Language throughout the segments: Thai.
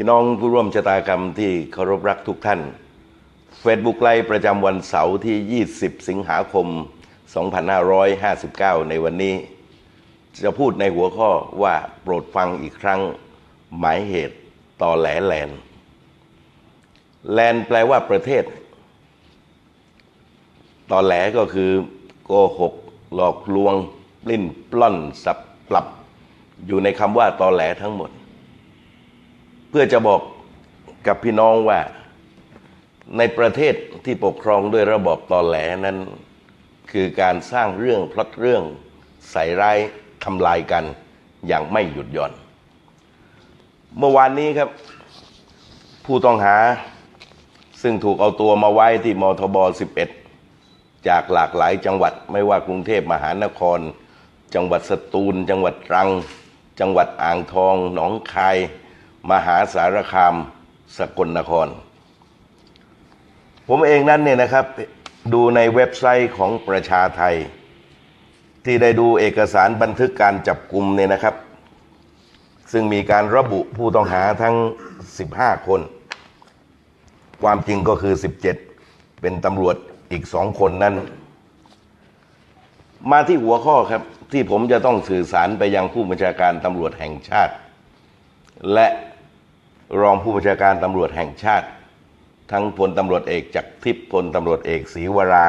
พี่น้องผู้ร่วมชะตากรรมที่เคารพรักทุกท่าน Facebook ไลฟ์ประจำวันเสาร์ที่ 20 สิงหาคม 2559 ในวันนี้ จะพูดในหัวข้อว่าโปรดฟังอีกครั้ง หมายเหตุต่อแหลแลนแลนแปลว่าประเทศ ต่อแหลก็คือโกหก หลอกลวง ปลิ้นปล้อนสับปรับ อยู่ในคำว่าตอแหลทั้งหมด เพื่อจะบอกกับพี่น้องว่าในประเทศที่ปกครองด้วยระบอบตอแหลนั้น คือการสร้างเรื่องพล็อตเรื่องใส่ร้ายทำลายกันอย่างไม่หยุดหย่อน เมื่อวานนี้ครับ ผู้ต้องหาซึ่งถูกเอาตัวมาไว้ที่มทบ 11 จากหลากหลายจังหวัดไม่ว่ากรุงเทพมหานคร จังหวัดสตูล จังหวัดตรัง จังหวัดอ่างทอง หนองคาย มหาสารคามสกลนคร ผมเองนั้นเนี่ยนะครับดูในเว็บไซต์ของประชาไทย ที่ได้ดูเอกสารบันทึกการจับกลุ่มเนี่ยนะครับ ซึ่งมีการระบุผู้ต้องหาทั้ง 15 คน ความจริงก็คือ 17 เป็นตำรวจอีกสองคนนั้น มาที่หัวข้อครับที่ผมจะต้องสื่อสารไปยังผู้บัญชาการตำรวจแห่งชาติ และ รองผู้บัญชาการตำรวจแห่งชาติ ทั้งพลตำรวจเอกจากทิพย์พลตำรวจเอกศรีวรา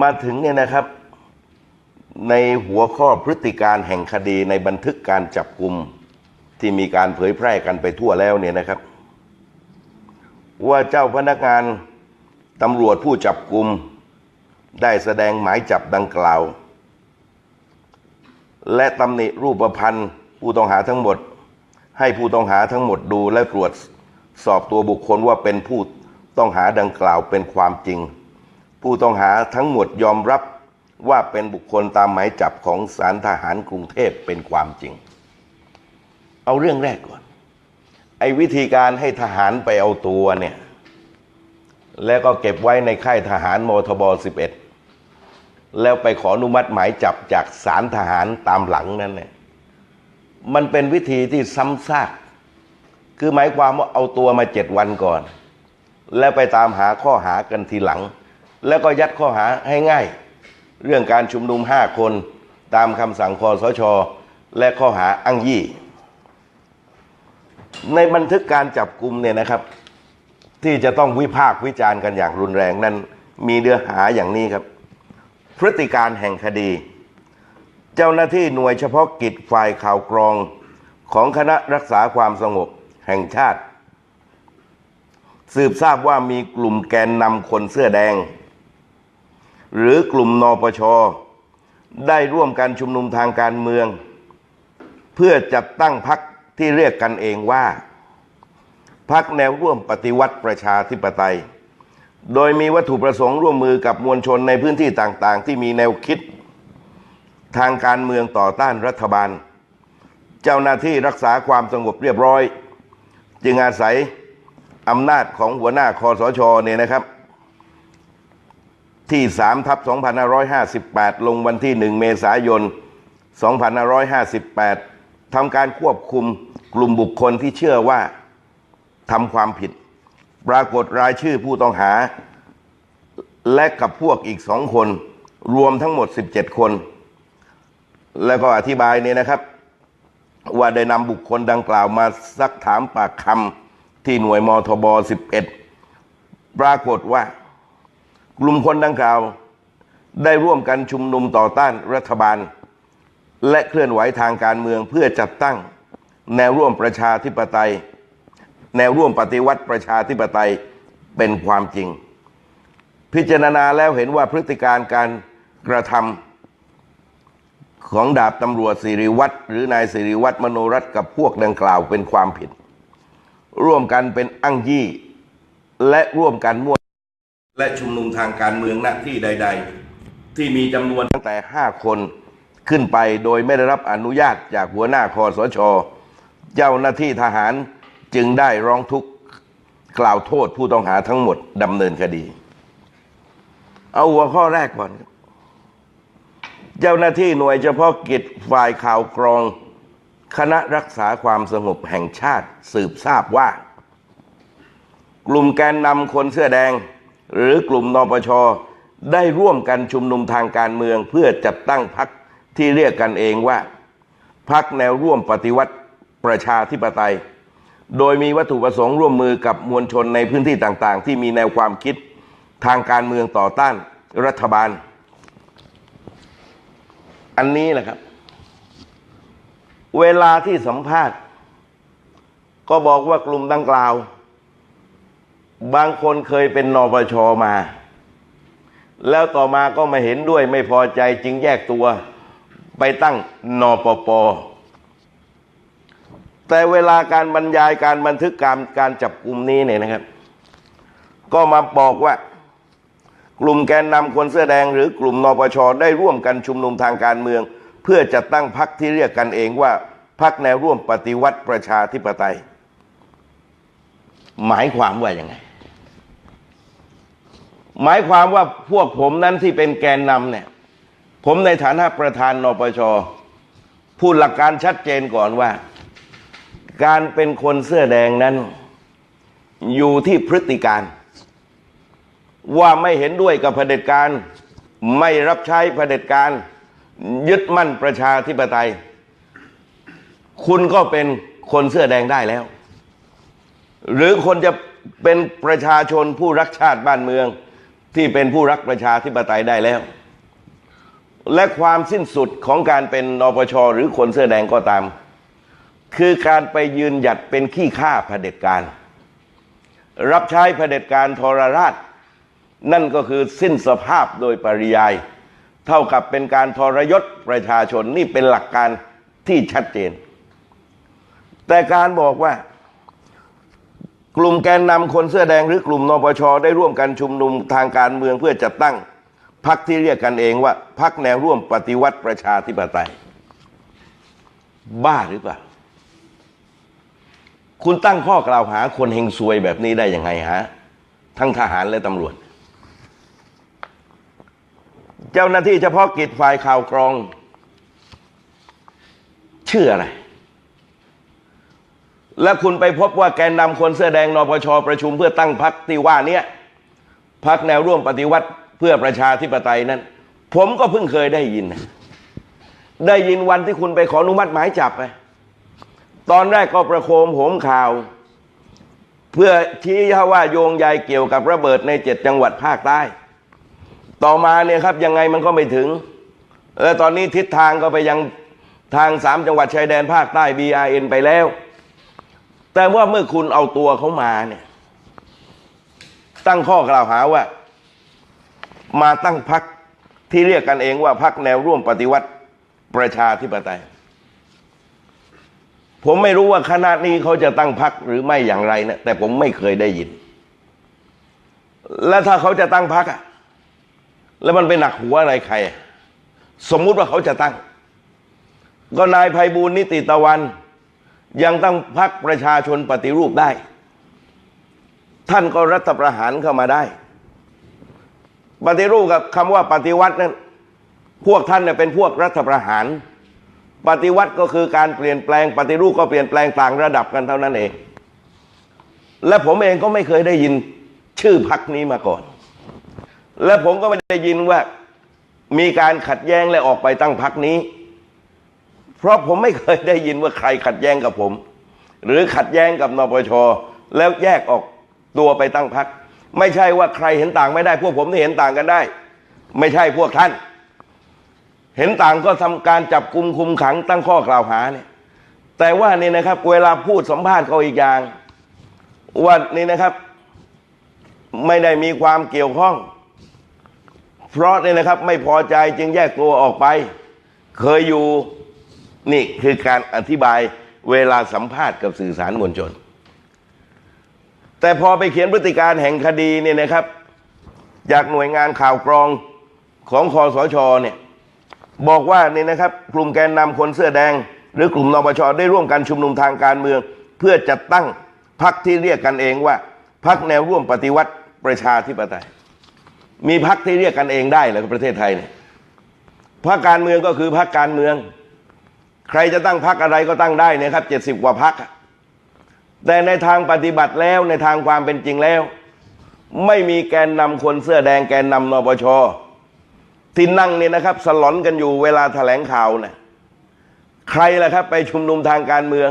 มาถึงเนี่ยนะครับ ในหัวข้อพฤติการแห่งคดีในบันทึกการจับกลุ่มที่มีการเผยแพร่กันไปทั่วแล้วเนี่ยนะครับ ว่าเจ้าพนักงานตำรวจผู้จับกลุ่มได้แสดงหมายจับดังกล่าว และตำหนิรูปพันธ์ผู้ต้องหาทั้งหมด ให้ผู้ต้องหาทั้งหมดดูและตรวจสอบตัวบุคคลว่าเป็นผู้ต้องหาดังกล่าวเป็นความจริง ผู้ต้องหาทั้งหมดยอมรับว่าเป็นบุคคลตามหมายจับของศาลทหารกรุงเทพเป็นความจริง เอาเรื่องแรกก่อน ไอ้วิธีการให้ทหารไปเอาตัวเนี่ย แล้วก็เก็บไว้ในค่ายทหารมทบ 11 แล้วไปขออนุมัติหมายจับจากศาลทหารตามหลังนั้นเนี่ย มันเป็นวิธีที่ซ้ำซากคือหมายความว่าเอาตัวมาเจ็ดวันก่อน แล้วไปตามหาข้อหากันทีหลัง แล้วก็ยัดข้อหาให้ง่าย เรื่องการชุมนุมห้าคนตามคำสั่งคอสช และข้อหาอ้างยี่ ในบันทึกการจับกลุ่มเนี่ยนะครับ ที่จะต้องวิพากษ์วิจารณ์กันอย่างรุนแรงนั้น มีเนื้อหาอย่างนี้ครับ พฤติการแห่งคดี เจ้าหน้าที่หน่วยเฉพาะกิจฝ่ายข่าวกรองของคณะรักษาความสงบแห่งชาติ สืบทราบว่ามีกลุ่มแกนนำคนเสื้อแดง หรือกลุ่มนปช ได้ร่วมกันชุมนุมทางการเมือง เพื่อจัดตั้งพรรคที่เรียกกันเองว่าพักแนวร่วมปฏิวัติประชาธิปไตย โดยมีวัตถุประสงค์ร่วมมือกับมวลชนในพื้นที่ต่างๆ ที่มีแนวคิด ทางการเมืองต่อต้านรัฐบาล เจ้าหน้าที่รักษาความสงบเรียบร้อย จึงอาศัยอำนาจของหัวหน้าคอสชเนี่ยนะครับ ที่3ทับ2558 ลงวันที่ 1 เมษายน 2558ทำการควบคุมกลุ่มบุคคลที่เชื่อว่าทำความผิด ปรากฏรายชื่อผู้ต้องหา และกับพวกอีกสองคน รวมทั้งหมด 17 คน แล้วก็อธิบายเนี่ยนะครับ ว่าได้นำบุคคลดังกล่าวมาซักถามปากคำที่หน่วยมทบ 11 ปรากฏว่า กลุ่มคนดังกล่าว ได้ร่วมกันชุมนุมต่อต้านรัฐบาล และเคลื่อนไหวทางการเมืองเพื่อจัดตั้ง แนวร่วมประชาธิปไตย แนวร่วมปฏิวัติประชาธิปไตยเป็นความจริง พิจารณาแล้วเห็นว่าพฤติการการกระทำ ของดาบตำรวจสิริวัตรหรือนายสิริวัตรมโนรัตน์กับพวกดังกล่าวเป็นความผิด ร่วมกันเป็นอ้างยี่ และร่วมกันมั่วและชุมนุมทางการเมืองณที่ใด ๆ ที่มีจำนวนตั้งแต่ 5 คนขึ้นไปโดยไม่ได้รับอนุญาตจากหัวหน้าคอสช เจ้าหน้าที่ทหารจึงได้ร้องทุกข์กล่าวโทษผู้ต้องหาทั้งหมดดำเนินคดี เอาหัวข้อแรกก่อนครับ เจ้าหน้าที่หน่วยเฉพาะกิจฝ่ายข่าวกรอง คณะรักษาความสงบแห่งชาติสืบทราบว่า กลุ่มแกนนำคนเสื้อแดง หรือกลุ่มนปชได้ร่วมกันชุมนุมทางการเมืองเพื่อจัดตั้งพรรคที่เรียกกันเองว่าพรรคแนวร่วมปฏิวัติประชาธิปไตย โดยมีวัตถุประสงค์ร่วมมือกับมวลชนในพื้นที่ต่างๆ ที่มีแนวความคิดทางการเมืองต่อต้านรัฐบาล อันนี้แหละครับ เวลาที่สัมภาษณ์ ก็บอกว่ากลุ่มดังกล่าว บางคนเคยเป็นนปชมา แล้วต่อมาก็มาเห็นด้วยไม่พอใจจึงแยกตัวไปตั้งนปป แต่เวลาการบรรยายการบันทึกการการจับกลุ่มนี้เนี่ยนะครับ ก็มาบอกว่า กลุ่มแกนนำคนเสื้อแดงหรือกลุ่มนปชได้ร่วมกันชุมนุมทางการเมือง เพื่อจัดตั้งพรรคที่เรียกกันเองว่าพรรคแนวร่วมปฏิวัติประชาธิปไตย หมายความว่าอย่างไง หมายความว่าพวกผมนั้นที่เป็นแกนนำเนี่ย ผมในฐานะประธานนปชพูดหลักการชัดเจนก่อนว่า การเป็นคนเสื้อแดงนั้น อยู่ที่พฤติการ ว่าไม่เห็นด้วยกับเผด็จการ ไม่รับใช้เผด็จการ ยึดมั่นประชาธิปไตย คุณก็เป็นคนเสื้อแดงได้แล้ว หรือคนจะเป็นประชาชนผู้รักชาติบ้านเมือง ที่เป็นผู้รักประชาธิปไตยได้แล้ว และความสิ้นสุดของการเป็นนปชหรือคนเสื้อแดงก็ตาม คือการไปยืนหยัดเป็นขี้ข้าเผด็จการ รับใช้เผด็จการทรราช นั่นก็คือสิ้นสภาพโดยปริยาย เท่ากับเป็นการทรยศประชาชนนี่เป็นหลักการที่ชัดเจน แต่การบอกว่ากลุ่มแกนนำคนเสื้อแดงหรือกลุ่มนปชได้ร่วมกันชุมนุมทางการเมืองเพื่อจัดตั้งพรรคที่เรียกกันเองว่าพรรคแนวร่วมปฏิวัติประชาธิปไตย บ้าหรือเปล่า คุณตั้งข้อกล่าวหาคนเฮงซวยแบบนี้ได้ยังไงฮะ ทั้งทหารและตำรวจ เจ้าหน้าที่เฉพาะกิจฝ่ายข่าวกรอง ชื่ออะไร และคุณไปพบว่าแกนนำคนเสื้อแดงนปชประชุมเพื่อตั้งพรรคที่ว่าเนี้ยพรรคแนวร่วมปฏิวัติเพื่อประชาธิปไตยนั้น ผมก็เพิ่งเคยได้ยิน ได้ยินวันที่คุณไปขออนุมัติหมายจับไปตอนแรกก็ประโคมโหมข่าว เพื่อชี้ว่าโยงใยเกี่ยวกับระเบิดในเจ็ดจังหวัดภาคใต้ ต่อมาเนี่ยครับยังไงมันก็ไม่ถึง และตอนนี้ทิศทางก็ไปยังทางสามจังหวัดชายแดนภาคใต้ BRN ไปแล้ว แต่ว่าเมื่อคุณเอาตัวเขามาเนี่ยตั้งข้อกล่าวหาว่า มาตั้งพักที่เรียกกันเองว่าพักแนวร่วมปฏิวัติประชาธิปไตย ผมไม่รู้ว่าคณะนี้เขาจะตั้งพักหรือไม่อย่างไรนะแต่ผมไม่เคยได้ยิน และถ้าเขาจะตั้งพักอะ แล้วมันไปหนักหัวอะไรใคร สมมุติว่าเขาจะตั้ง ก็นายภัยบูลนิติตะวัน ยังตั้งพักประชาชนปฏิรูปได้ ท่านก็รัฐประหารเข้ามาได้ ปฏิรูปกับคำว่าปฏิวัตินั้นพวกท่านเนี่ยเป็นพวกรัฐประหาร ปฏิวัติก็คือการเปลี่ยนแปลง ปฏิรูปก็เปลี่ยนแปลงต่างระดับกันเท่านั้นเอง และผมเองก็ไม่เคยได้ยินชื่อพักนี้มาก่อน และผมก็ไม่ได้ยินว่ามีการขัดแย้งและออกไปตั้งพักนี้ เพราะผมไม่เคยได้ยินว่าใครขัดแย้งกับผม หรือขัดแย้งกับนปชแล้วแยกออกตัวไปตั้งพัก ไม่ใช่ว่าใครเห็นต่างไม่ได้ พวกผมที่เห็นต่างกันได้ ไม่ใช่พวกท่าน เห็นต่างก็ทำการจับกลุ่มคุมขังตั้งข้อกล่าวหาเนี่ยแต่ว่านี่นะครับ เวลาพูดสัมภาษณ์เขาอีกอย่างว่านี่นะครับ ไม่ได้มีความเกี่ยวข้อง เพราะนี่ยนะครับไม่พอใจจึงแยกตัวออกไป เคยอยู่นี่คือการอธิบายเวลาสัมภาษณ์กับสื่อสารมวลชน แต่พอไปเขียนพฤติการแห่งคดีเนี่ยนะครับ จากหน่วยงานข่าวกรองของคอสชเนี่ยบอกว่านี่นะครับกลุ่มแกนนำคนเสื้อแดง หรือกลุ่มนปชได้ร่วมกันชุมนุมทางการเมือง เพื่อจัดตั้งพรรคที่เรียกกันเองว่าพรรคแนวร่วมปฏิวัติประชาธิปไตย มีพรรคที่เรียกกันเองได้เหรอประเทศไทยเนี่ยพรรคการเมืองก็คือพรรคการเมือง ใครจะตั้งพักอะไรก็ตั้งได้นะครับเจ็ดสิบกว่าพักแต่ในทางปฏิบัติแล้วในทางความเป็นจริงแล้ว ไม่มีแกนนำคนเสื้อแดงแกนนำนปชที่นั่งเนี่ยนะครับ สลอนกันอยู่เวลาแถลงข่าวนะใครล่ะครับไปชุมนุมทางการเมือง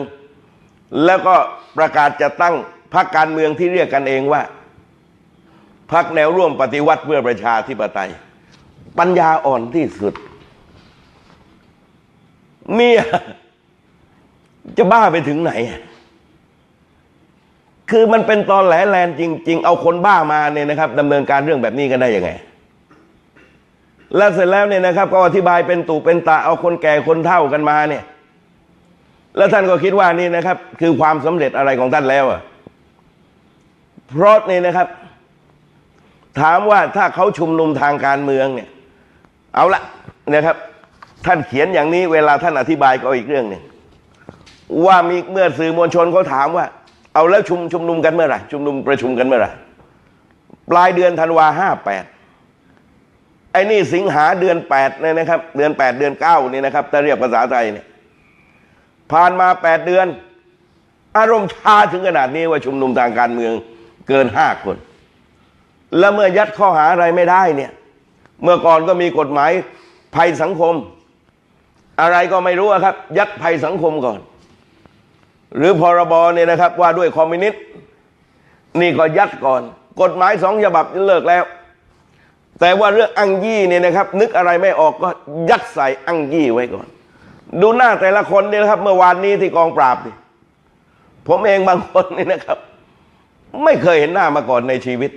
แล้วก็ประกาศจะตั้งพรรคการเมืองที่เรียกกันเองว่า พรรคแนวร่วมปฏิวัติเพื่อประชาธิปไตย ปัญญาอ่อนที่สุด เนี่ยจะบ้าไปถึงไหน คือมันเป็นตอนแหลแลนจริง ๆ เอาคนบ้ามาเนี่ยนะครับดำเนินการเรื่องแบบนี้กันได้ยังไง แล้วเสร็จแล้วเนี่ยนะครับ ก็อธิบายเป็นตูเป็นตาเอาคนแก่คนเฒ่ากันมาเนี่ย แล้วท่านก็คิดว่านี่นะครับ คือความสำเร็จอะไรของท่านแล้วอะเพราะนี่นะครับ ถามว่าถ้าเขาชุมนุมทางการเมืองเนี่ยเอาละนะครับ ท่านเขียนอย่างนี้เวลาท่านอธิบายก็อีกเรื่องหนึ่งว่ามีเมื่อสื่อมวลชนเขาถามว่า เอาแล้วชุมชุมนุมกันเมื่อไหร่ชุมนุมประชุมกันเมื่อไหร่ปลายเดือนธันวาห้าแปดไอ้นี่สิงหาเดือนแปดเนี่ยนะครับ เดือนแปดเดือนเก้านี่นะครับถ้าเรียกภาษาไทยเนี่ยผ่านมาแปดเดือน อารมณ์ชาถึงขนาดนี้ว่าชุมนุมทางการเมืองเกินห้าคน แล้วเมื่อยัดข้อหาอะไรไม่ได้เนี่ย เมื่อก่อนก็มีกฎหมายภัยสังคม อะไรก็ไม่รู้ครับ ยัดภัยสังคมก่อน หรือพรบเนี่ยนะครับ ว่าด้วยคอมมิวนิสต์นี่ก็ยัดก่อน กฎหมายสองฉบับเลิกแล้ว แต่ว่าเรื่องอังยี่เนี่ยนะครับ นึกอะไรไม่ออกก็ยัดใส่อังยี่ไว้ก่อน ดูหน้าแต่ละคนเนี่ยนะครับ เมื่อวานนี้ที่กองปราบนี่ผมเองบางคนนี่นะครับ ไม่เคยเห็นหน้ามาก่อนในชีวิต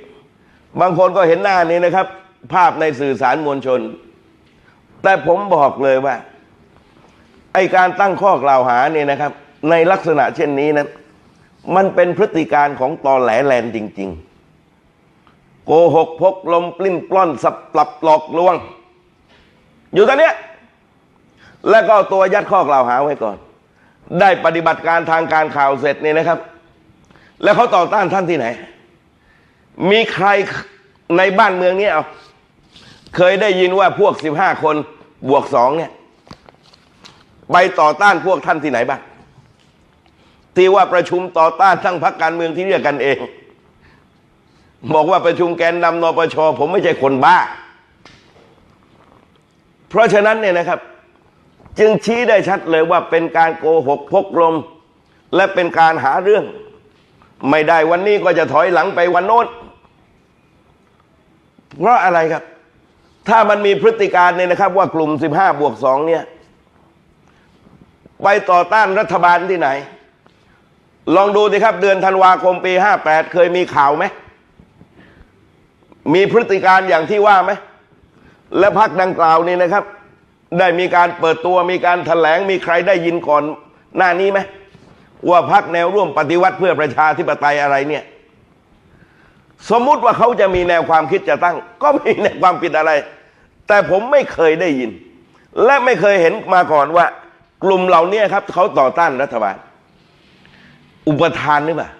บางคนก็เห็นหน้านี้นะครับ ภาพในสื่อสารมวลชน แต่ผมบอกเลยว่า ไอการตั้งข้อกล่าวหาเนี่ยนะครับ ในลักษณะเช่นนี้นั้นมันเป็นพฤติการของตอแหลแลนจริง ๆ โกหกพกลมปลิ้นปล้อนสับปรับหลอกลวง อยู่ตอนเนี้ยแล้วก็ตัวยัดข้อกล่าวหาไว้ก่อน ได้ปฏิบัติการทางการข่าวเสร็จเนี่ยนะครับ แล้วเขาต่อต้านท่านที่ไหน มีใครในบ้านเมืองนี้เอาเคยได้ยินว่าพวกสิบห้าคนบวกสองเนี่ย ไปต่อต้านพวกท่านที่ไหนบ้างที่ว่าประชุมต่อต้านทั้งพรรคการเมืองที่เรียกกันเอง บอกว่าประชุมแกนนำนปชผมไม่ใช่คนบ้า เพราะฉะนั้นเนี่ยนะครับ จึงชี้ได้ชัดเลยว่าเป็นการโกหกพกลม และเป็นการหาเรื่อง ไม่ได้วันนี้ก็จะถอยหลังไปวันโน้น เพราะอะไรครับ ถ้ามันมีพฤติการเนี่ยนะครับ ว่ากลุ่ม 15 บวก 2 เนี่ย ไปต่อต้านรัฐบาลที่ไหน ลองดูสิครับ เดือนธันวาคมปี 58 เคยมีข่าวไหม มีพฤติการอย่างที่ว่าไหม และพักดังกล่าวนี่นะครับ ได้มีการเปิดตัวมีการถแถลงมีใครได้ยินก่อนหน้านี้ไหมว่าพักแนวร่วมปฏิวัติเพื่อประชาธิปไตยอะไรเนี่ย สมมุติว่าเขาจะมีแนวความคิดจะตั้ง ก็มีแนวความผิดอะไร แต่ผมไม่เคยได้ยิน และไม่เคยเห็นมาก่อนว่า กลุ่มเหล่านี้ครับเขาต่อต้านรัฐบาล อุปทานหรือเปล่า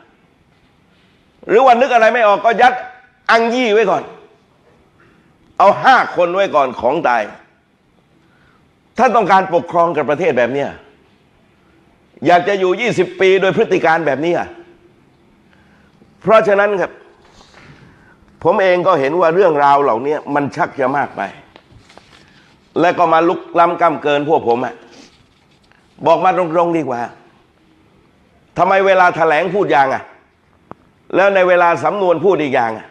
หรือว่านึกอะไรไม่ออกก็ยัดอังยี่ไว้ก่อน เอาห้าคนไว้ก่อนของตายท่านต้องการปกครองกับประเทศแบบเนี้ยอยากจะอยู่ 20 ปีโดยพฤติการแบบนี้อะเพราะฉะนั้นครับ ผมเองก็เห็นว่าเรื่องราวเหล่านี้มันชักจะมากไป และก็มาลุกล้ำกำเกินพวกผมอะบอกมาตรงๆดีกว่าทำไมเวลาแถลงพูดอย่างอะแล้วในเวลาสำนวนพูดอีกอย่างอะ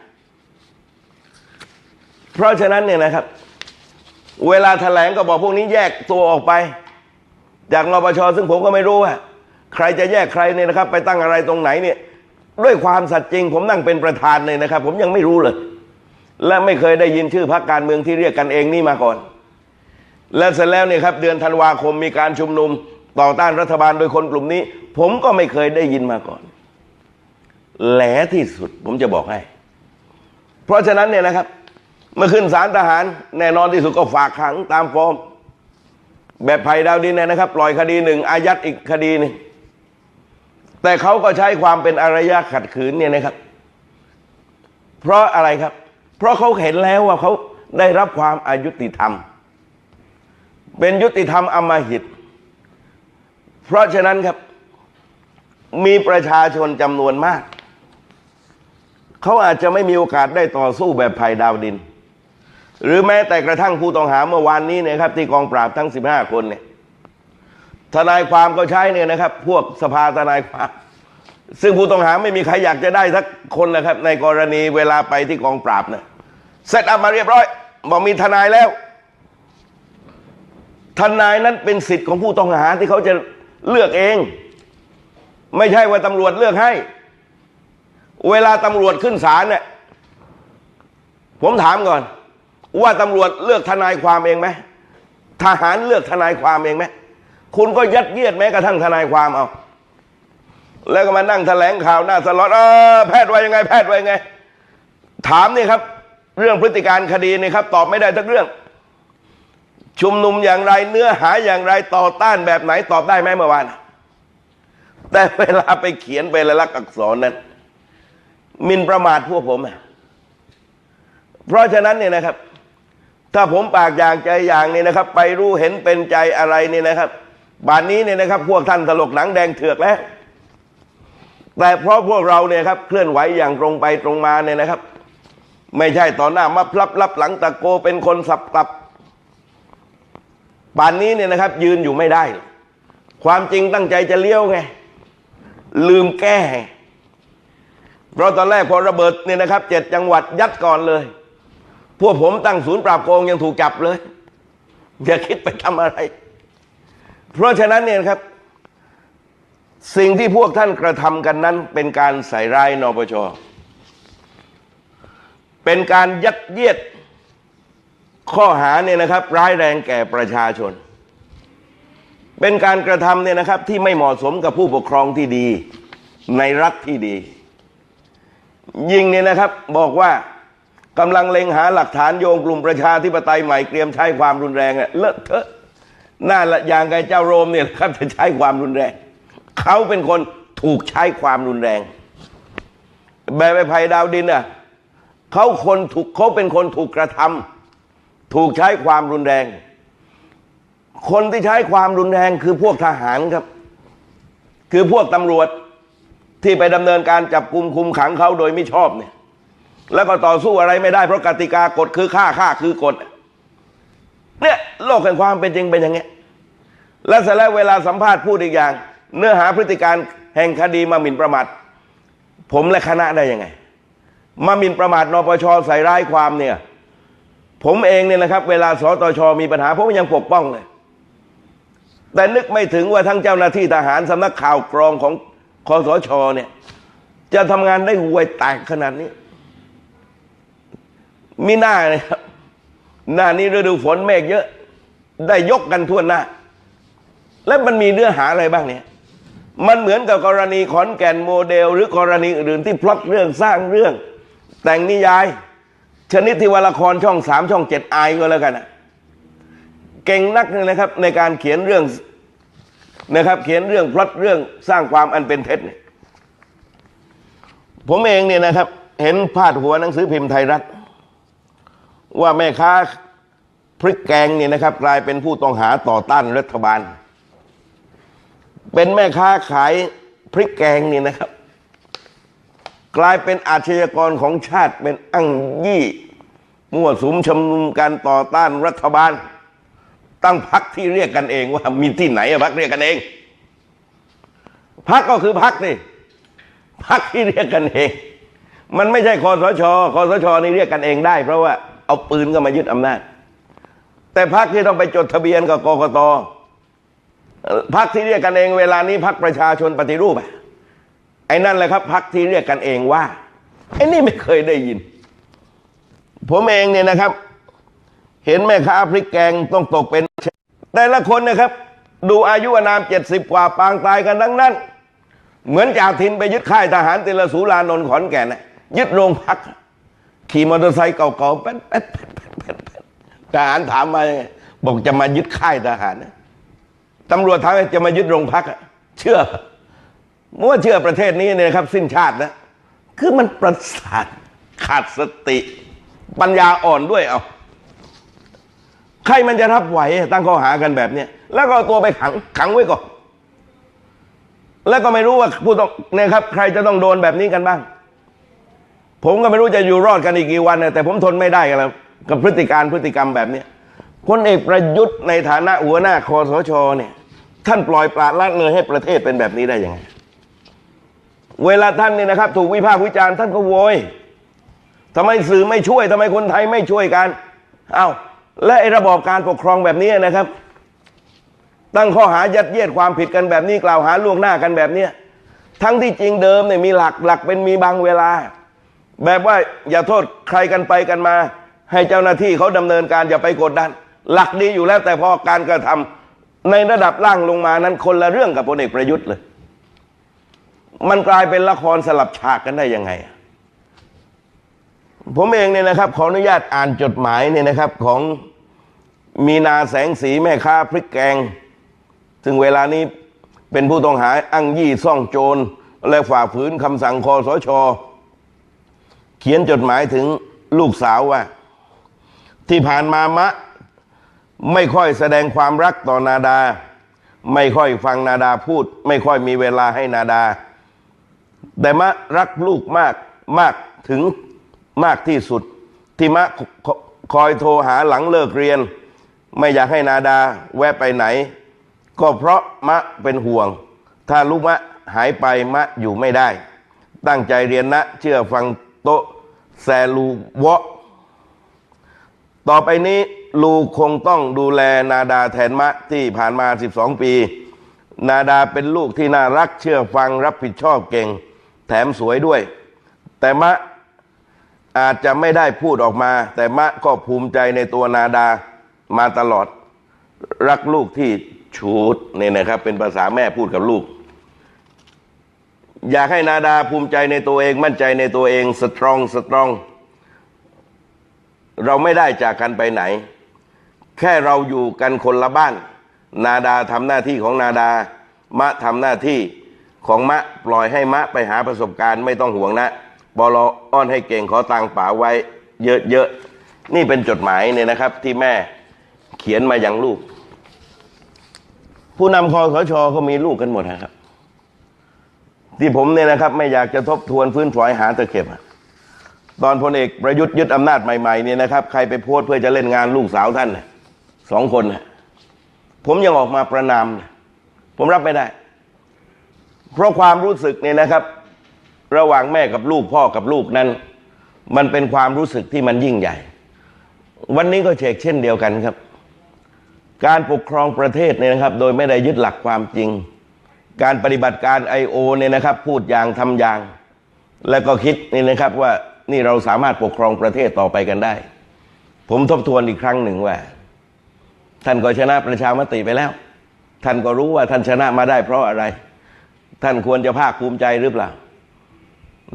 เพราะฉะนั้นเนี่ยนะครับ เวลาแถลงก็บอกพวกนี้แยกตัวออกไป จากนปชซึ่งผมก็ไม่รู้ว่าใครจะแยกใครเนี่ยนะครับ ไปตั้งอะไรตรงไหนเนี่ย ด้วยความสัตย์จริง ผมนั่งเป็นประธานเลยนะครับ ผมยังไม่รู้เลย และไม่เคยได้ยินชื่อพรรคการเมืองที่เรียกกันเองนี่มาก่อน และเสร็จแล้วเนี่ยครับ เดือนธันวาคมมีการชุมนุมต่อต้านรัฐบาลโดยคนกลุ่มนี้ ผมก็ไม่เคยได้ยินมาก่อน แหลที่สุดผมจะบอกให้ เพราะฉะนั้นเนี่ยนะครับ เมื่อขึ้นศาลทหารแน่นอนที่สุดก็ฝากขังตามฟอร์มแบบไผ่ดาวดินเนี่ยนะครับ ปล่อยคดีหนึ่งอายัดอีกคดีหนึ่ง แต่เขาก็ใช้ความเป็นอารยะขัดขืนเนี่ยนะครับ เพราะอะไรครับ เพราะเขาเห็นแล้วว่าเขาได้รับความอายุติธรรม เป็นยุติธรรมอมหิต เพราะฉะนั้นครับ มีประชาชนจำนวนมาก เขาอาจจะไม่มีโอกาสได้ต่อสู้แบบภัยดาวดิน หรือแม้แต่กระทั่งผู้ต้องหาเมื่อวานนี้เนะครับ ที่กองปราบทั้ง 15 คนเนี่ย ทนายความก็ใช้เนี่ยนะครับ พวกสภาทนายความ ซึ่งผู้ต้องหาไม่มีใครอยากจะได้สักคนนะครับ ในกรณีเวลาไปที่กองปราบเนี่ยเสร็จอัพมาเรียบร้อย บอกมีทนายแล้ว ทนายนั้นเป็นสิทธิ์ของผู้ต้องหาที่เขาจะเลือกเอง ไม่ใช่ว่าตำรวจเลือกให้ เวลาตำรวจขึ้นศาลเนี่ยผมถามก่อน ว่าตำรวจเลือกทนายความเองไหมทหารเลือกทนายความเองไหม คุณก็ยัดเยียดแม้กระทั่งทนายความเอา แล้วก็มานั่งแถลงข่าวหน้าสล็อตเออแพทย์ว่ายังไง แพทย์ว่ายังไง ถามนี่ครับ เรื่องพฤติการคดีนี่ครับ ตอบไม่ได้ทักเรื่อง ชุมนุมอย่างไรเนื้อหาอย่างไรต่อต้านแบบไหนตอบได้ไหมเมื่อวานแต่เวลาไปเขียนเป็นลายลักษณ์อักษรนั้นมินประมาทพวกผมเพราะฉะนั้นเนี่ยนะครับ ถ้าผมปากอย่างใจอย่างนี่นะครับ ไปรู้เห็นเป็นใจอะไรนี่นะครับ บานนี้เนี่ยนะครับ พวกท่านตลกหนังแดงเถือกแล้ว แต่เพราะพวกเราเนี่ยครับเคลื่อนไหวอย่างตรงไปตรงมาเนี่ยนะครับ ไม่ใช่ต่อหน้ามาพลับรับหลังตะโกเป็นคนสับกลับป่านนี้เนี่ยนะครับ ยืนอยู่ไม่ได้ ความจริงตั้งใจจะเลี้ยวไง ลืมแก้เพราะตอนแรกพอระเบิดเนี่ยนะครับเจ็ดจังหวัดยัดก่อนเลย พวกผมตั้งศูนย์ปราบโกงยังถูกจับเลย อย่าคิดไปทำอะไร เพราะฉะนั้นเนี่ยครับ สิ่งที่พวกท่านกระทำกันนั้น เป็นการใส่ร้ายนปช เป็นการยัดเยียดข้อหาเนี่ยนะครับ ร้ายแรงแก่ประชาชน เป็นการกระทำเนี่ยนะครับ ที่ไม่เหมาะสมกับผู้ปกครองที่ดีในรัฐที่ดี ยิงเนี่ยนะครับบอกว่ากำลังเล็งหาหลักฐานโยงกลุ่มประชาธิปไตยใหม่เตรียมใช้ความรุนแรงอะเลอะเทอะ น่าละอย่างไงเจ้าโรมเนี่ยครับจะใช้ความรุนแรง เขาเป็นคนถูกใช้ความรุนแรง แบบไอ้ภัยดาวดินอะเขาคนถูกเขาเป็นคนถูกกระทำถูกใช้ความรุนแรง คนที่ใช้ความรุนแรงคือพวกทหารครับ คือพวกตำรวจที่ไปดำเนินการจับกลุ่มคุมขังเขาโดยไม่ชอบเนี่ย แล้วก็ต่อสู้อะไรไม่ได้เพราะกติกากฎคือฆ่าฆ่าคือกฎ เนี่ยโลกแห่งความเป็นจริงเป็นอย่างเงี้ยและเสร็จแล้วเวลาสัมภาษณ์พูดอีกอย่าง เนื้อหาพฤติการแห่งคดีมาหมิ่นประมาทผมและคณะได้ยังไง มาหมิ่นประมาทนปชใส่ร้ายความเนี่ย ผมเองเนี่ยนะครับ เวลาสตชมีปัญหาผมยังปกป้องเลย แต่นึกไม่ถึงว่าทั้งเจ้าหน้าที่ทหารสำนักข่าวกรองของคอสชเนี่ย จะทำงานได้ห่วยแตกขนาดนี้ มีหน้าเลยครับ หน้านี้ฤดูฝนเมฆเยอะ ได้ยกกันทั่วหน้า แล้วมันมีเนื้อหาอะไรบ้างเนี่ย มันเหมือนกับกรณีขอนแก่นโมเดล หรือกรณีอื่นที่พล็อตเรื่องสร้างเรื่อง แต่งนิยาย ชนิดที่วละครช่องสามช่องเจ็ดไอก็แล้วกันนะเก่งนักเลยนะครับ ในการเขียนเรื่องนะครับ เขียนเรื่องพล็อตเรื่องสร้างความอันเป็นเท็จเนี่ยผมเองเนี่ยนะครับ เห็นพาดหัวหนังสือพิมพ์ไทยรัฐ ว่าแม่ค้าพริกแกงเนี่ยนะครับ กลายเป็นผู้ต้องหาต่อต้านรัฐบาล เป็นแม่ค้าขายพริกแกงเนี่ยนะครับ กลายเป็นอาชญากรของชาติเป็นอั้งยี่มั่วสุมชุมนุมกันต่อต้านรัฐบาล ตั้งพักที่เรียกกันเองว่ามีที่ไหนอะพักเรียกกันเองพักก็คือพักนี่พักที่เรียกกันเอง มันไม่ใช่คอสชคอสชนี่เรียกกันเองได้ เพราะว่า เอาปืนก็มายึดอำนาจ แต่พักที่ต้องไปจดทะเบียนกับกกตพักที่เรียกกันเองเวลานี้พักประชาชนปฏิรูปอะไอ้นั่นแหละครับพักที่เรียกกันเองว่าไอ้นี่ไม่เคยได้ยิน ผมเองเนี่ยนะครับ เห็นแม่ค้าพริกแกงต้องตกเป็น แต่ละคนนะครับ ดูอายุอานามเจ็ดสิบกว่าปางตายกันทั้งนั้น เหมือนจากทินไปยึดค่ายทหารติลสูลานนท์ขอนแก่นนะยึดโรงพัก ขี่มอเตอร์ไซค์เก่าๆแป๊ดแป๊ดแป๊ดทหารถามมาบอกจะมายึดค่ายทหารตำรวจถามจะมายึดโรงพักเชื่อมั่วเชื่อประเทศนี้เนี่ยนะครับ สิ้นชาตินะคือมันประสาทขาดสติ ปัญญาอ่อนด้วยเอาใครมันจะรับไหวตั้งข้อหากันแบบเนี้ยแล้วก็ตัวไปขังขังไว้ก่อนแล้วก็ไม่รู้ว่าผู้ต้องเนี่ยครับ ใครจะต้องโดนแบบนี้กันบ้าง ผมก็ไม่รู้จะอยู่รอดกันอีกกี่วันนะแต่ผมทนไม่ได้กันแล้วกับพฤติการพฤติกรรมแบบเนี้พลเอกประยุทธ์ในฐานะหัวหน้าคอสชเนี่ยท่านปล่อยปละละเลยให้ประเทศเป็นแบบนี้ได้ยังไง เวลาท่านเนี่ยนะครับ ถูกวิพากษ์วิจารณ์ท่านก็โวยทำไมสื่อไม่ช่วยทำไมคนไทยไม่ช่วยกันเอ้าและไอ้ระบอบการปกครองแบบนี้นะครับ ตั้งข้อหายัดเยียดความผิดกันแบบนี้กล่าวหาล่วงหน้ากันแบบเนี้ยทั้งที่จริงเดิมเนี่ยมีหลักหลักเป็นมีบางเวลา แบบว่าอย่าโทษใครกันไปกันมา ให้เจ้าหน้าที่เขาดำเนินการอย่าไปกดดัน หลักดีอยู่แล้วแต่พอการกระทำในระดับล่างลงมานั้นคนละเรื่องกับพลเอกประยุทธ์เลย มันกลายเป็นละครสลับฉากกันได้ยังไง ผมเองเนี่ยนะครับ ขออนุญาตอ่านจดหมายเนี่ยนะครับ ของมีนาแสงสีแม่ค้าพริกแกง ซึ่งเวลานี้เป็นผู้ต้องหาอ้างยี่ซ่องโจร และฝ่าฝืนคำสั่งคอสช เขียนจดหมายถึงลูกสาวว่า ที่ผ่านมามะ ไม่ค่อยแสดงความรักต่อนาดา ไม่ค่อยฟังนาดาพูด ไม่ค่อยมีเวลาให้นาดา แต่มะรักลูกมากมากถึงมากที่สุด ที่มะคคอยโทรหาหลังเลิกเรียน ไม่อยากให้นาดาแวะไปไหน ก็เพราะมะเป็นห่วง ถ้าลูกมะหายไปมะอยู่ไม่ได้ ตั้งใจเรียนนะ เชื่อฟัง โตแซลูวะต่อไปนี้ลูกคงต้องดูแลนาดาแทนมะที่ผ่านมา 12 ปี นาดาเป็นลูกที่น่ารักเชื่อฟังรับผิดชอบเก่ง แถมสวยด้วย แต่มะอาจจะไม่ได้พูดออกมา แต่มะก็ภูมิใจในตัวนาดามาตลอด รักลูกที่ชูดเนี่ยนะครับ เป็นภาษาแม่พูดกับลูก อยากให้นาดาภูมิใจในตัวเอง มั่นใจในตัวเองสตรองสตรอง เราไม่ได้จากกันไปไหน แค่เราอยู่กันคนละบ้าน นาดาทำหน้าที่ของนาดามะทำหน้าที่ของมะปล่อยให้มะไปหาประสบการณ์ไม่ต้องห่วงนะบอลอ้อนให้เก่งขอตังป๋าไว้ เยอะๆนี่เป็นจดหมายเนี่ยนะครับ ที่แม่เขียนมาอย่างลูก ผู้นำคอสชก็มีลูกกันหมดนะครับ ที่ผมเนี่ยนะครับไม่อยากจะทบทวนฟื้นฝอยหาตะเข็บตอนพลเอกประยุทธ์ยึดอำนาจใหม่ๆเนี่ยนะครับใครไปโพสเพื่อจะเล่นงานลูกสาวท่านสองคนผมยังออกมาประนามผมรับไม่ได้ เพราะความรู้สึกเนี่ยนะครับ ระหว่างแม่กับลูกพ่อกับลูกนั้น มันเป็นความรู้สึกที่มันยิ่งใหญ่ วันนี้ก็เชกเช่นเดียวกันครับ การปกครองประเทศเนี่ยนะครับ โดยไม่ได้ยึดหลักความจริง การปฏิบัติการ I.O. เนี่ยนะครับ พูดอย่างทำอย่าง แล้วก็คิดนี่นะครับว่านี่เราสามารถปกครองประเทศต่อไปกันได้ ผมทบทวนอีกครั้งหนึ่งว่า ท่านก็ชนะประชามติไปแล้ว ท่านก็รู้ว่าท่านชนะมาได้เพราะอะไร ท่านควรจะภาคภูมิใจหรือเปล่า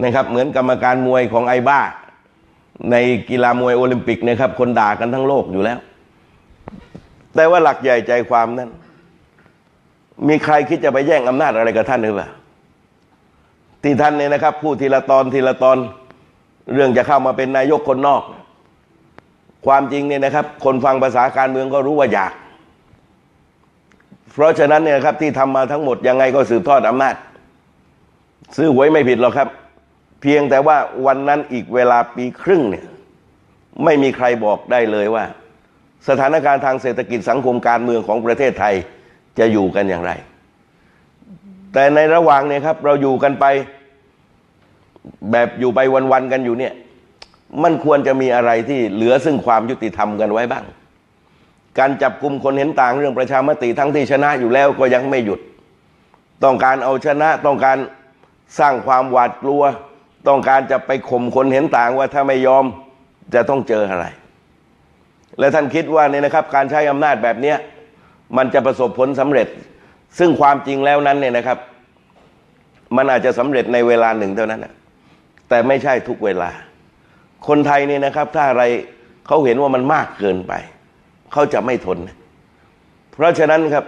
นะครับ เหมือนกรรมการมวยของไอบ้า ในกีฬามวยโอลิมปิกนะครับ คนด่ากันทั้งโลกอยู่แล้ว แต่ว่าหลักใหญ่ใจความนั้น มีใครคิดจะไปแย่งอำนาจอะไรกับท่านหรือเปล่าที่ท่านเนี่ยนะครับ พูดทีละตอนทีละตอน เรื่องจะเข้ามาเป็นนายกคนนอก ความจริงเนี่ยนะครับ คนฟังภาษาการเมืองก็รู้ว่าอยาก เพราะฉะนั้นเนี่ยนะครับที่ทำมาทั้งหมดยังไงก็สืบทอดอำนาจ ซื้อหวยไม่ผิดหรอกครับ เพียงแต่ว่าวันนั้นอีกเวลาปีครึ่งเนี่ย ไม่มีใครบอกได้เลยว่า สถานการณ์ทางเศรษฐกิจสังคมการเมืองของประเทศไทย จะอยู่กันอย่างไร แต่ในระหว่างเนี่ยครับ เราอยู่กันไปแบบอยู่ไปวันๆกันอยู่เนี่ย มันควรจะมีอะไรที่เหลือซึ่งความยุติธรรมกันไว้บ้าง การจับกลุ่มคนเห็นต่างเรื่องประชามติทั้งที่ชนะอยู่แล้วก็ยังไม่หยุด ต้องการเอาชนะต้องการสร้างความหวาดกลัว ต้องการจะไปข่มคนเห็นต่างว่าถ้าไม่ยอมจะต้องเจออะไร และท่านคิดว่าเนี่ยนะครับ การใช้อำนาจแบบเนี้ย มันจะประสบผลสำเร็จ ซึ่งความจริงแล้วนั้นเนี่ยนะครับ มันอาจจะสำเร็จในเวลาหนึ่งเท่านั้นนะแต่ไม่ใช่ทุกเวลา คนไทยเนี่ยนะครับ ถ้าอะไรเขาเห็นว่ามันมากเกินไป เขาจะไม่ทน เพราะฉะนั้นครับ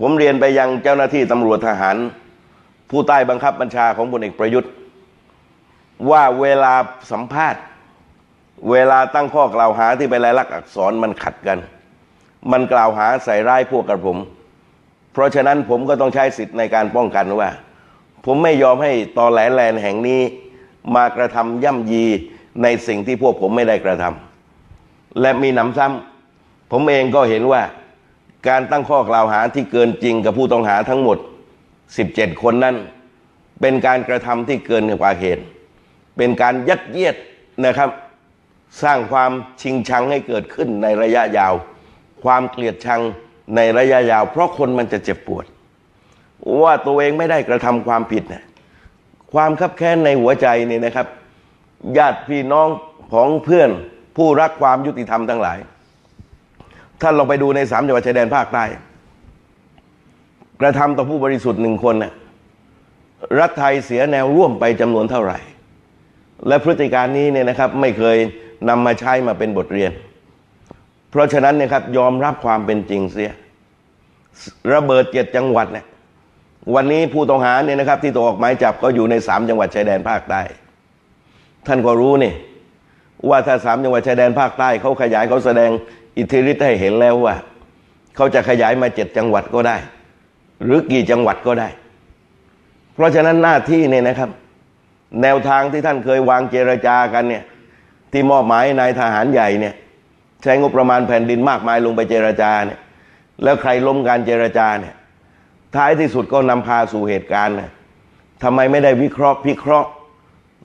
ผมเรียนไปยังเจ้าหน้าที่ตำรวจทหาร ผู้ใต้บังคับบัญชาของพลเอกประยุทธ์ ว่าเวลาสัมภาษณ์ เวลาตั้งข้อกล่าวหาที่เป็นลายลักษณ์อักษรมันขัดกัน มันกล่าวหาใส่ร้ายพวกกระผม เพราะฉะนั้นผมก็ต้องใช้สิทธิ์ในการป้องกันว่า ผมไม่ยอมให้ตอแหลแลนแห่งนี้ มากระทำย่ำยีในสิ่งที่พวกผมไม่ได้กระทำและมีหนำซ้ำผมเองก็เห็นว่าการตั้งข้อกล่าวหาที่เกินจริงกับผู้ต้องหาทั้งหมด 17 คนนั้น เป็นการกระทำที่เกินกว่าเหตุ เป็นการยัดเยียดนะครับ สร้างความชิงชังให้เกิดขึ้นในระยะยาว ความเกลียดชังในระยะยาว เพราะคนมันจะเจ็บปวด ว่าตัวเองไม่ได้กระทำความผิดนะความคับแค้นในหัวใจเนี่ยนะครับ ญาติพี่น้องของเพื่อนผู้รักความยุติธรรมทั้งหลาย ท่านลองไปดูในสามจังหวัดชายแดนภาคใต้กระทำต่อผู้บริสุทธิ์หนึ่งคนนะรัฐไทยเสียแนวร่วมไปจำนวนเท่าไหร่ และพฤติการนี้เนี่ยนะครับไม่เคยนำมาใช้มาเป็นบทเรียน ราะฉะนั้นเนี่ยครับยอมรับความเป็นจริงเสีย ระเบิดเจ็ดจังหวัดเนี่ยวันนี้ผู้ต้องหาเนี่ยนะครับ ที่ตัวออกหมายจับก็อยู่ในสามจังหวัดชายแดนภาคใต้ท่านก็รู้นี่ว่าถ้าสามจังหวัดชายแดนภาคใต้เขาขยายเขาแสดงอิทธิฤทธิ์ให้เห็นแล้วว่าเขาจะขยายมาเจ็ดจังหวัดก็ได้ หรือกี่จังหวัดก็ได้ เพราะฉะนั้นหน้าที่เนี่ยนะครับ แนวทางที่ท่านเคยวางเจรจากันเนี่ย ที่มอบหมายนายทหารใหญ่เนี่ย ใช้งบประมาณแผ่นดินมากมายลงไปเจรจาเนี่ยแล้วใครล้มการเจรจาเนี่ยท้ายที่สุดก็นำพาสู่เหตุการณ์นะทำไมไม่ได้วิเคราะห์พิเคราะห์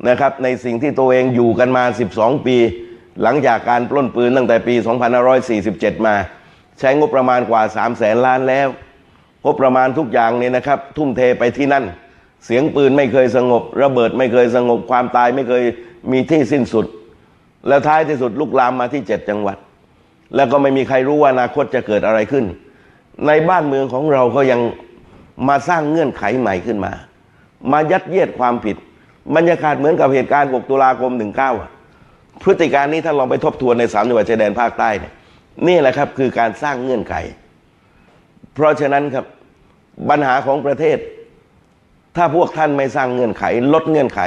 นะครับ ในสิ่งที่ตัวเองอยู่กันมา 12 ปี หลังจากการปล้นปืนตั้งแต่ปี 2547 มา ใช้งบประมาณกว่า3 0 0แสนล้านแล้วงบประมาณทุกอย่างเนี่ยนะครับ ทุ่มเทไปที่นั่น เสียงปืนไม่เคยสงบ ระเบิดไม่เคยสงบความตายไม่เคยมีที่สิ้นสุด แล้วท้ายที่สุดลุกลามมาที่7จังหวัด แล้วก็ไม่มีใครรู้ว่าอนาคตจะเกิดอะไรขึ้น ในบ้านเมืองของเราก็ยังมาสร้างเงื่อนไขใหม่ขึ้นมา มายัดเยียดความผิดบรรยากาศเหมือนกับเหตุการณ์ 6 ตุลาคม 19อะพฤติการนี้ถ้าลองไปทบทวนในสามจังหวัดชายแดนภาคใต้เนี่ยนี่แหละครับคือการสร้างเงื่อนไข เพราะฉะนั้นครับปัญหาของประเทศ ถ้าพวกท่านไม่สร้างเงื่อนไข ลดเงื่อนไข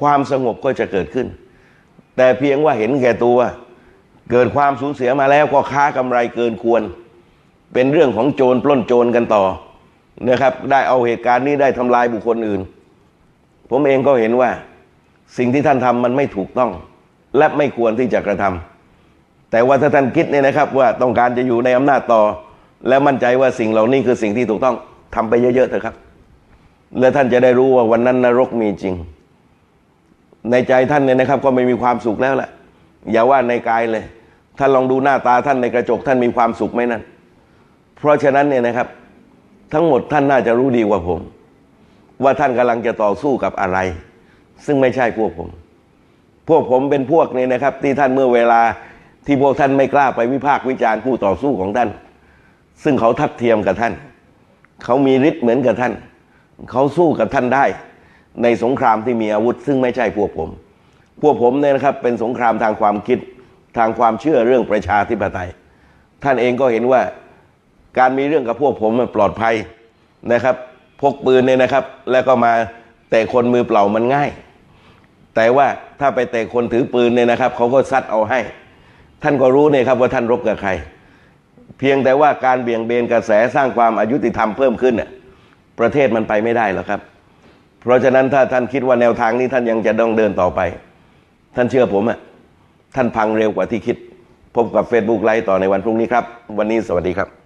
ความสงบก็จะเกิดขึ้น แต่เพียงว่าเห็นแก่ตัว เกิดความสูญเสียมาแล้วก็ค้ากำไรเกินควร เป็นเรื่องของโจรปล้นโจรกันต่อนะครับ ได้เอาเหตุการณ์นี้ได้ทำลายบุคคลอื่น ผมเองก็เห็นว่า สิ่งที่ท่านทำมันไม่ถูกต้อง และไม่ควรที่จะกระทำแต่ว่าถ้าท่านคิดเนี่ยนะครับ ว่าต้องการจะอยู่ในอำนาจต่อ และมั่นใจว่าสิ่งเหล่านี้คือสิ่งที่ถูกต้องทำไปเยอะๆเถอะครับ และท่านจะได้รู้ว่าวันนั้นนรกมีจริง ในใจท่านเนี่ยนะครับ ก็ไม่มีความสุขแล้วแหละอย่าว่าในกายเลย ท่านลองดูหน้าตาท่านในกระจกท่านมีความสุขไหมนั่นเพราะฉะนั้นเนี่ยนะครับ ทั้งหมดท่านน่าจะรู้ดีกว่าผม ว่าท่านกำลังจะต่อสู้กับอะไร ซึ่งไม่ใช่พวกผม พวกผมเป็นพวกนี้นะครับ ที่ท่านเมื่อเวลาที่พวกท่านไม่กล้าไปวิพากษ์วิจารณ์ผู้ต่อสู้ของท่าน ซึ่งเขาทัดเทียมกับท่าน เขามีฤทธิ์เหมือนกับท่าน เขาสู้กับท่านได้ ในสงครามที่มีอาวุธ ซึ่งไม่ใช่พวกผม พวกผมเนี่ยนะครับเป็นสงครามทางความคิดทางความเชื่อเรื่องประชาธิปไตย ท่านเองก็เห็นว่าการมีเรื่องกับพวกผมมันปลอดภัยนะครับ พกปืนเนี่ยนะครับ แล้วก็มาแต่คนมือเปล่ามันง่าย แต่ว่าถ้าไปแต่คนถือปืนเนี่ยนะครับเขาก็ซัดเอาให้ ท่านก็รู้เนี่ยครับว่าท่านรบกับใคร เพียงแต่ว่าการเบี่ยงเบนกระแสสร้างความอายุติธรรมเพิ่มขึ้นน่ะประเทศมันไปไม่ได้หรอกครับ เพราะฉะนั้นถ้าท่านคิดว่าแนวทางนี้ท่านยังจะต้องเดินต่อไป ท่านเชื่อผมอะท่านพังเร็วกว่าที่คิด พบกับ Facebook ไลฟ์ต่อในวันพรุ่งนี้ครับ วันนี้สวัสดีครับ